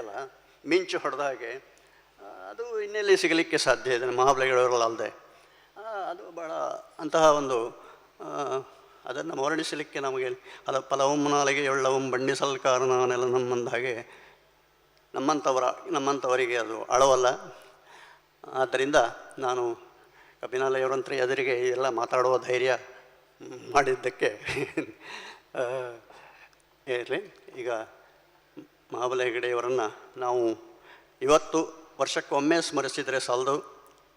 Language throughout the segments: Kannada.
ಅಲ್ಲ ಮಿಂಚು ಹೊಡೆದ ಹಾಗೆ. ಅದು ಇನ್ನೆಲ್ಲಿ ಸಿಗಲಿಕ್ಕೆ ಸಾಧ್ಯ ಇದೆ? ಮಹಾಬಲಿಗಳವರಲ್ಲದೆ. ಅದು ಭಾಳ ಅಂತಹ ಒಂದು ಅದನ್ನು ವರ್ಣಿಸಲಿಕ್ಕೆ ನಮಗೆ ಅಲ ಫಲವಂ ನಾಲಿಗೆ ಎಳ್ಳವಂ ಬಣ್ಣಿಸಲ್ ಕಾರಣನೆಲ್ಲ ನಮ್ಮಂದ ಹಾಗೆ ನಮ್ಮಂಥವರ ನಮ್ಮಂಥವರಿಗೆ ಅದು ಅಳವಲ್ಲ. ಆದ್ದರಿಂದ ನಾನು ಕಪಿನಾಲಯವರಂತ್ರ ಎದುರಿಗೆ ಎಲ್ಲ ಮಾತಾಡುವ ಧೈರ್ಯ ಮಾಡಿದ್ದಕ್ಕೆ ಇರಲಿ. ಈಗ ಮಹಾಬಲ ಹೆಗಡೆಯವರನ್ನು ನಾವು ಇವತ್ತು ವರ್ಷಕ್ಕೊಮ್ಮೆ ಸ್ಮರಿಸಿದರೆ ಸಾಲದು.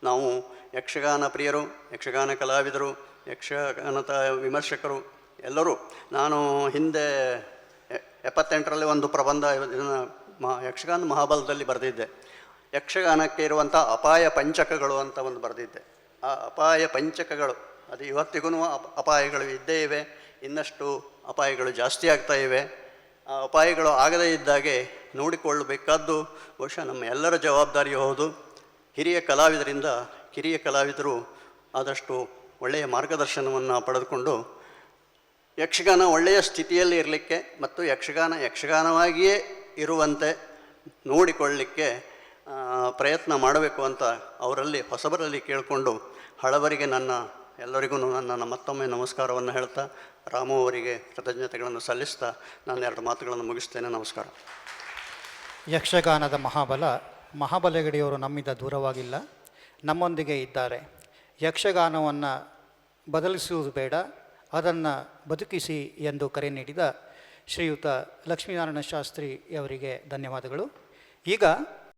ನಾವು ಯಕ್ಷಗಾನ ಪ್ರಿಯರು, ಯಕ್ಷಗಾನ ಕಲಾವಿದರು ಯಕ್ಷಗಾನದ ವಿಮರ್ಶಕರು ಎಲ್ಲರೂ ನಾನು ಹಿಂದೆ ಎಪ್ಪತ್ತೆಂಟರಲ್ಲಿ ಒಂದು ಪ್ರಬಂಧ ಇದನ್ನು ಮಹಾ, ಯಕ್ಷಗಾನ ಮಹಾಬಲದಲ್ಲಿ ಬರೆದಿದ್ದೆ. ಯಕ್ಷಗಾನಕ್ಕೆ ಇರುವಂಥ ಅಪಾಯ ಪಂಚಕಗಳು ಅಂತ ಒಂದು ಬರೆದಿದ್ದೆ. ಆ ಅಪಾಯ ಪಂಚಕಗಳು, ಅದು ಇವತ್ತಿಗೂ ಅಪ ಅಪಾಯಗಳು ಇದ್ದೇ ಇವೆ, ಇನ್ನಷ್ಟು ಅಪಾಯಗಳು ಜಾಸ್ತಿ ಆಗ್ತಾ ಇವೆ. ಅಪಾಯಗಳು ಆಗದೇ ಇದ್ದಾಗೆ ನೋಡಿಕೊಳ್ಳಬೇಕಾದ್ದು ಬಹುಶಃ ನಮ್ಮ ಎಲ್ಲರ ಜವಾಬ್ದಾರಿಯೂ ಹೌದು. ಹಿರಿಯ ಕಲಾವಿದರಿಂದ ಕಿರಿಯ ಕಲಾವಿದರು ಆದಷ್ಟು ಒಳ್ಳೆಯ ಮಾರ್ಗದರ್ಶನವನ್ನು ಪಡೆದುಕೊಂಡು ಯಕ್ಷಗಾನ ಒಳ್ಳೆಯ ಸ್ಥಿತಿಯಲ್ಲಿ ಇರಲಿಕ್ಕೆ ಮತ್ತು ಯಕ್ಷಗಾನ ಯಕ್ಷಗಾನವಾಗಿಯೇ ಇರುವಂತೆ ನೋಡಿಕೊಳ್ಳಲಿಕ್ಕೆ ಪ್ರಯತ್ನ ಮಾಡಬೇಕು ಅಂತ ಅವರಲ್ಲಿ ಹೊಸಬರಲ್ಲಿ ಕೇಳಿಕೊಂಡು ಹಳಬರಿಗೆ ನನ್ನ ಎಲ್ಲರಿಗೂ ನನ್ನ ಮತ್ತೊಮ್ಮೆ ನಮಸ್ಕಾರವನ್ನು ಹೇಳ್ತಾ, ರಾಮು ಅವರಿಗೆ ಕೃತಜ್ಞತೆಗಳನ್ನು ಸಲ್ಲಿಸ್ತಾ ನಾನು ಎರಡು ಮಾತುಗಳನ್ನು ಮುಗಿಸ್ತೇನೆ. ನಮಸ್ಕಾರ. ಯಕ್ಷಗಾನದ ಮಹಾಬಲ, ಮಹಾಬಲಗಡಿಯವರು ನಮ್ಮಿಂದ ದೂರವಾಗಿಲ್ಲ, ನಮ್ಮೊಂದಿಗೆ ಇದ್ದಾರೆ. ಯಕ್ಷಗಾನವನ್ನು ಬದಲಿಸುವುದು ಬೇಡ, ಅದನ್ನು ಬದುಕಿಸಿ ಎಂದು ಕರೆ ನೀಡಿದ ಶ್ರೀಯುತ ಲಕ್ಷ್ಮೀನಾರಾಯಣ ಶಾಸ್ತ್ರಿಯವರಿಗೆ ಧನ್ಯವಾದಗಳು. ಈಗ